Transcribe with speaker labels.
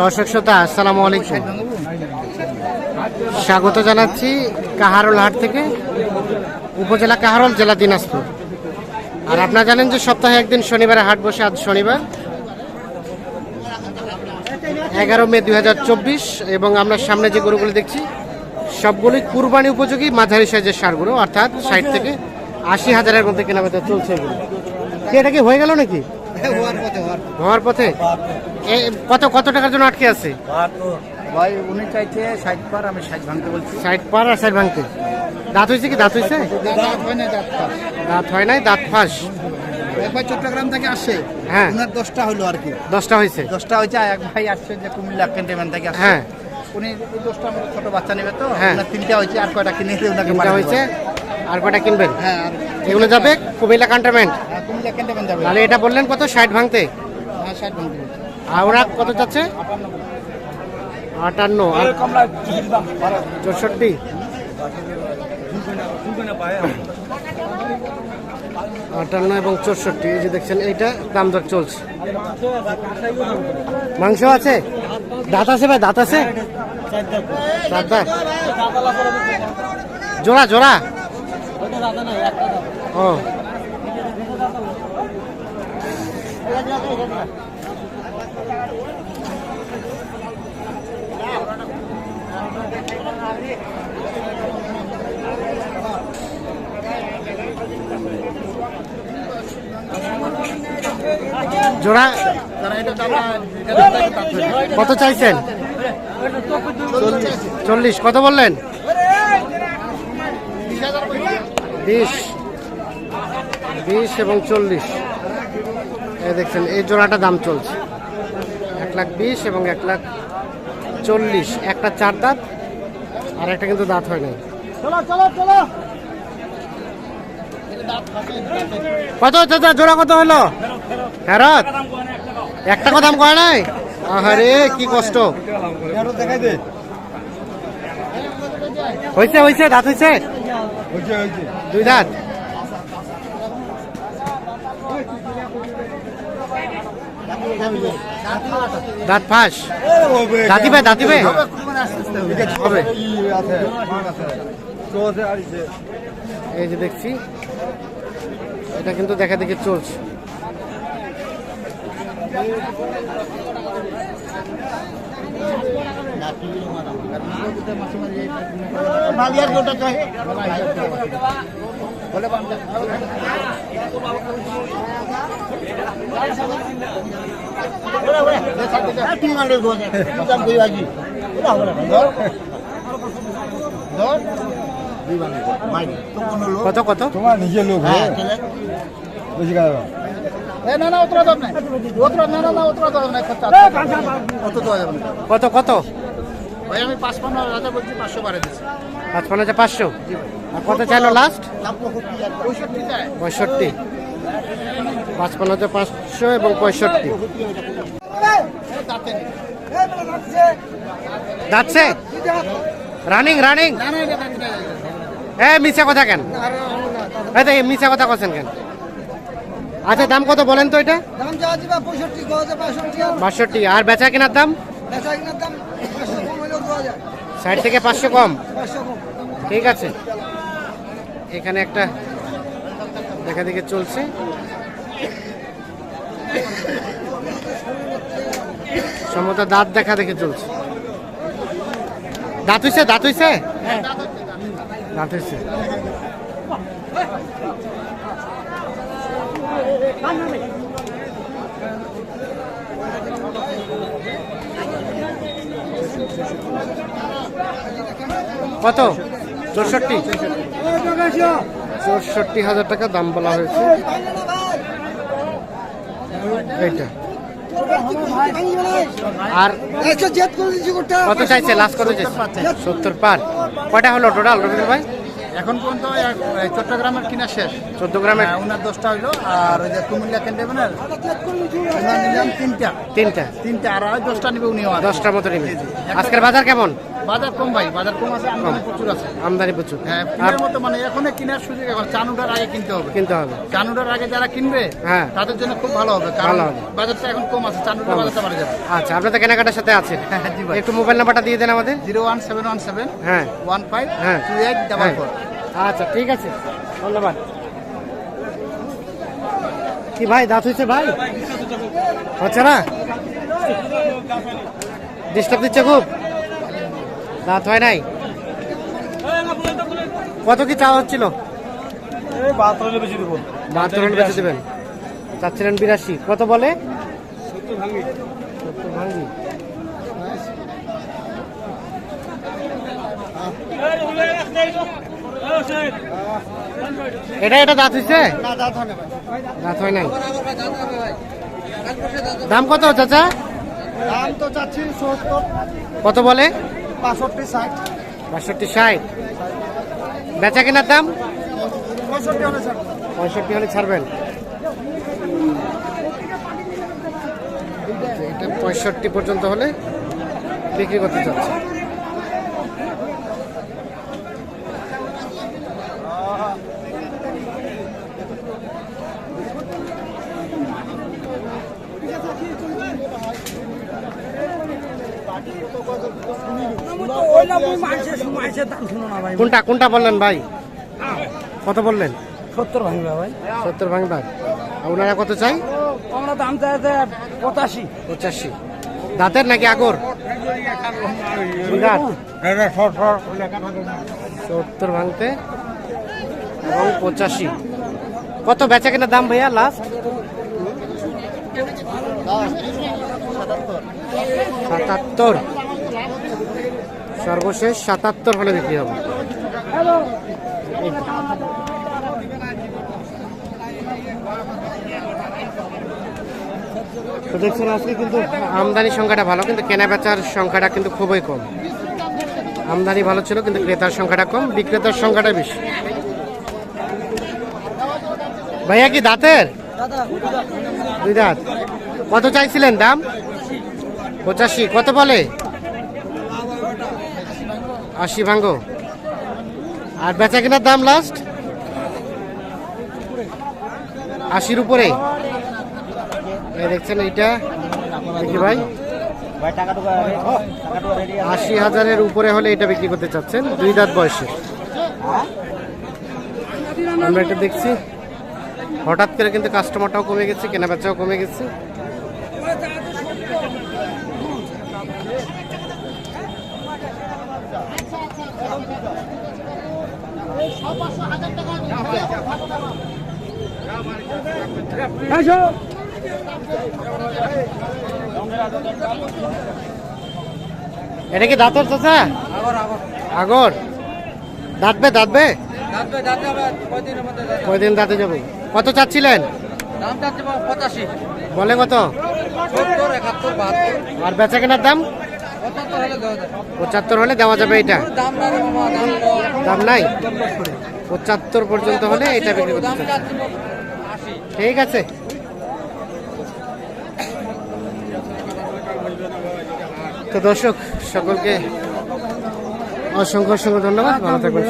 Speaker 1: দর্শক শ্রোতা, আসসালামু আলাইকুম। স্বাগত জানাচ্ছি কাহারোল হাট থেকে, উপজেলা কাহারোল, জেলা দিনাজপুর। আর আপনারা জানেন যে সপ্তাহে একদিন শনিবারে হাট বসে, আজ শনিবার। এগারো মে দু হাজার চব্বিশ, এবং আমরা সামনে যে গরুগুলি দেখছি, সবগুলোই কুরবানি উপযোগী মাঝারি সাইজের সারগুলো, অর্থাৎ ষাট থেকে আশি হাজারের মধ্যে কেনাবেচা চলছে এগুলো। এটা কি হয়ে গেল নাকি? হওয়ার পথে? কত কত টাকার জন্য আটকে আছে?
Speaker 2: ভাই উনি চাইছে ষাট পার আমি ষাট ভাঙতে বলছি।
Speaker 1: ষাট পার আর ষাট ভাঙতে। দাঁত হয়েছে কি? দাঁত হয়েছে?
Speaker 2: দাঁত হয় না দাঁত
Speaker 1: দাঁত হয় নাই দাঁত ফাঁস।
Speaker 2: এক চট্টগ্রাম থেকে আসছে।
Speaker 1: হ্যাঁ।
Speaker 2: উনার দশটা হলো আর কি।
Speaker 1: দশটা হয়েছে।
Speaker 2: দশটা হয়েছে এক ভাই আসছে যে কুমিল্লা ক্যান্টনমেন্ট থেকে আসছে।
Speaker 1: হ্যাঁ।
Speaker 2: উনি দশটা আমার ছোট বাচ্চা নেবে তো?
Speaker 1: হ্যাঁ।
Speaker 2: তিনটা হয়েছে আর কয়টা কিনে ওনাকে
Speaker 1: হয়েছে। আর কটা কিনবেন?
Speaker 2: হ্যাঁ
Speaker 1: এগুলো যাবে? কুমিল্লা
Speaker 2: কুমিল্লা ক্যান্টনমেন্ট যাবে।
Speaker 1: তাহলে এটা বললেন কত? ষাট ভাঙতে?
Speaker 2: হ্যাঁ ষাট ভাঙতে
Speaker 1: আর ওরা কত যাচ্ছে আটান্ন। আর চৌষট্টি? আটান্ন এবং চৌষট্টি এই যে দেখছেন এইটা দাম দর চলছে। মাংস আছে? দাঁত আছে ভাই দাঁত আছে? দাঁত। জোড়া জোড়া। জোড়া। কত চাইছেন? চল্লিশ। কত বললেন? বিশ। বিশ এবং চল্লিশ। এই দেখছেন এই জোড়াটা দাম চলছে। এক লাখ বিশ এবং এক লাখ চল্লিশ। একটা চার দাঁত আর একটা কিন্তু দাঁত হয় নাই। কত চাচা জোড়া কত হলো? ফেরত? এক টাকা দাম করে নাই? আহারে কি কষ্ট। হয়েছে হয়েছে দাঁত হয়েছে দুই দাঁত। দাঁত ফাঁস। দাঁতিবে দাঁতিবে হবে। এই যে দেখছি, এটা কিন্তু দেখা দেখে চলছে। কত কত?
Speaker 3: তোমার নিজের লোক
Speaker 2: হ্যাঁ।
Speaker 3: বেশি খারাপ
Speaker 2: না না অতটা দাম নাই। অতটা না না না অতটা দাম নাই খরচা দেওয়া যাবে?
Speaker 1: কত কত?
Speaker 2: ভাই আমি পাঁচ হাজার বলছি পাঁচশো বাড়ে দিচ্ছি।
Speaker 1: পাঁচপান্ন হাজার পাঁচশো? আর কত চাইলো লাস্ট
Speaker 2: পঁয়ষট্টি
Speaker 1: পঁয়ষট্টি। পাঁচপান্ন হাজার পাঁচশো এবং পঁয়ষট্টি। যাচ্ছে? Running running. এ মিছা কথা কেন? এই মিছা কথা করছেন কেন? আচ্ছা দাম কত বলেন তো এটা?
Speaker 4: দাম যা পঁয়ষট্টি হাজার বাষট্টি। আর
Speaker 1: বেচা কেনার দাম
Speaker 4: বেচা কিনার দাম
Speaker 1: ষাট থেকে পাঁচশো কম? ঠিক আছে। এখানে একটা দেখা দেখে চলছে। সম্ভবত দাঁত দেখা দেখে চলছে। দাঁত হইছে দাঁত হইছে? দাঁত হইছে। কত? চৌষট্টি। চৌষট্টি হাজার টাকা দাম বলা হয়েছে। এইটা। আর কত চাইছে? লাস্ট কত চাইছে? সত্তর পার। কয়টা হলো টোটাল রবীন্দ্র ভাই
Speaker 2: এখন পর্যন্ত চট্টগ্রামের কিনা শেষ।
Speaker 1: চোদ্দ গ্রামের
Speaker 2: হ্যাঁ, ওনার দশটা হইল আর ওই যে কুমিল্লা ক্যান্টনমেন্টের ওনার নিলাম তিনটা।
Speaker 1: তিনটা।
Speaker 2: তিনটা আর দশটা নিবে উনি
Speaker 1: দশটার মতো নিবে। আজকের বাজার কেমন?
Speaker 2: বাজার কম ভাই বাজার কম আছে আমদানি প্রচুর আছে।
Speaker 1: আমদানি প্রচুর।
Speaker 2: হ্যাঁ কিনার মতো মানে এখনই কেনার সুযোগ এখন চানুটার আগে কিনতে হবে।
Speaker 1: কিনতে হবে।
Speaker 2: চানুটার আগে যারা কিনবে
Speaker 1: হ্যাঁ।
Speaker 2: তাদের জন্য খুব ভালো হবে
Speaker 1: ভালো হবে।
Speaker 2: বাজারটা এখন কম আছে চানুটার বাজারটা বাড়ে যাবে।
Speaker 1: আচ্ছা আপনাদের কেনাকাটার সাথে আছেন
Speaker 2: হ্যাঁ জি ভাই।
Speaker 1: একটু মোবাইল নাম্বারটা দিয়ে দেন আমাদের।
Speaker 2: Zero one seven one seven
Speaker 1: হ্যাঁ।
Speaker 2: ওয়ান ফাইভ
Speaker 1: হ্যাঁ।
Speaker 2: টু এইট ডাবল
Speaker 1: হ্যাঁ।
Speaker 2: ফোর
Speaker 1: আচ্ছা ঠিক আছে। ধন্যবাদ। কি ভাই দাঁত হয়েছে ভাই? হচ্ছে না? ডিস্টার্ব দিচ্ছে খুব? দাঁত হয় নাই? কত কি চাওয়া হচ্ছিল?
Speaker 3: বাহাত্তর হলে
Speaker 1: বেঁচে দেবেন। চাচ্ছিলেন বিরাশি। কত বলে? ভাঙ্গি এটা এটা দাঁত হয়েছে দাঁত হয় নাই দাম কত চাচা?
Speaker 4: দাম তো চাচ্ছি
Speaker 1: কত বলে?
Speaker 4: বাষট্টি ষাট।
Speaker 1: বাষট্টি ষাট। বেচা কেনার দাম?
Speaker 4: পঁয়ষট্টি হলে স্যার
Speaker 1: পঁয়ষট্টি হলে ছাড়বেন। এটা পঁয়ষট্টি পর্যন্ত হলে বিক্রি করতে চাচ্ছে কোনটা কোনটা বললেন ভাই? কত বললেন?
Speaker 4: সত্তর ভাঙবে ভাই।
Speaker 1: সত্তর ভাঙবার আর ওনারা কত চাই?
Speaker 4: আমরা দাম চাইতে পঁচাশি।
Speaker 1: পঁচাশি। দাঁতের নাকি আগর? সত্তর ভাঙতে এবং পঁচাশি। কত বেচা কেনার দাম ভাইয়া লাস্ট সাতাত্তর। সর্বশেষ সাতাত্তর হলে বিক্রি হবে। তো দেখছেন আজকে কিন্তু আমদানি সংখ্যাটা ভালো কিন্তু কেনা বেচার সংখ্যাটা কিন্তু খুবই কম। আমদানি ভালো ছিল কিন্তু ক্রেতার সংখ্যাটা কম বিক্রেতার সংখ্যাটা বেশি। ভাইয়া কি দাঁতের? দুই দাঁত। কত চাইছিলেন দাম? পঁচাশি, কত বলে? আশি ভাঙ্গ আর বেচা কেনার দাম লাস্ট আশির উপরে। দেখছেন এইটা। দেখি ভাই। আশি হাজারের উপরে হলে এটা বিক্রি করতে চাচ্ছেন, দুই দাঁত বয়সে। আমরা এটা দেখছি। হঠাৎ করে কিন্তু কাস্টমারটাও কমে গেছে কেনা বেচাও কমে গেছে। এটা কি দাঁতর চাচা? আগর। দাঁতবে দাঁতবে? কয়দিন দাঁতে যাবে? কত চাচ্ছিলেন? বলে কত? আর বেচা কেনার দাম?
Speaker 2: পঁচাত্তর হলে দেওয়া
Speaker 1: যাবে এটা?
Speaker 2: দাম
Speaker 1: নাই? পঁচাত্তর পর্যন্ত হলে এটা বিক্রি করতে। ঠিক আছে। তো দর্শক, সকলকে অসংখ্য অসংখ্য ধন্যবাদ। ভালো থাকবেন।